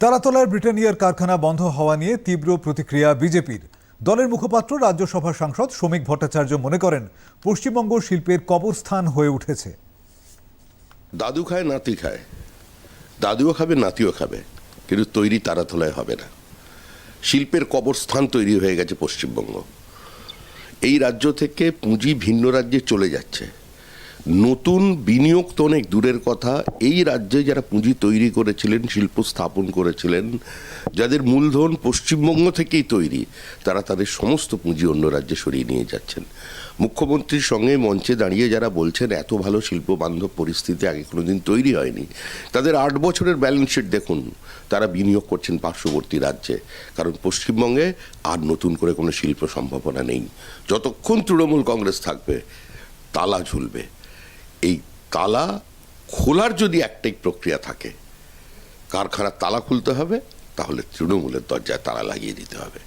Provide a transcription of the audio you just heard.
তারাতলার ব্রিটানিয়ার কারখানা বন্ধ হওয়া নিয়ে তীব্র প্রতিক্রিয়া বিজেপির। দলের মুখপাত্র, রাজ্যসভার সাংসদ শ্রমিক ভট্টাচার্য মনে করেন, পশ্চিমবঙ্গ শিল্পের কবরস্থান হয়ে উঠেছে। দাদু খায়, নাতি খায়। দাদুও খাবে, নাতিও খাবে, কিন্তু তৈরি তারাতলায় হবে না। শিল্পের কবরস্থান তৈরি হয়ে গেছে পশ্চিমবঙ্গ। এই রাজ্য থেকে পুঁজি ভিন্ন রাজ্যে চলে যাচ্ছে। নতুন বিনিয়োগ তো অনেক দূরের কথা। এই রাজ্যে যারা পুঁজি তৈরি করেছিলেন, শিল্প স্থাপন করেছিলেন, যাদের মূলধন পশ্চিমবঙ্গ থেকেই তৈরি, তারা তাদের সমস্ত পুঁজি অন্য রাজ্যে সরিয়ে নিয়ে যাচ্ছেন। মুখ্যমন্ত্রীর সঙ্গে মঞ্চে দাঁড়িয়ে যারা বলছেন, এত ভালো শিল্প বান্ধব পরিস্থিতি আগে কোনোদিন তৈরি হয়নি। তাদের আট বছরের ব্যালেন্স শিট দেখুন, তারা বিনিয়োগ করছেন পার্শ্ববর্তী রাজ্যে, কারণ পশ্চিমবঙ্গে আর নতুন করে কোনো শিল্প সম্ভাবনা নেই। যতক্ষণ তৃণমূল কংগ্রেস থাকবে, তালা ঝুলবে। এই তালা খোলার যদি একটাই প্রক্রিয়া থাকে, কারখানার তালা খুলতে হবে, তাহলে তৃণমূলের দরজায় তালা লাগিয়ে দিতে হবে।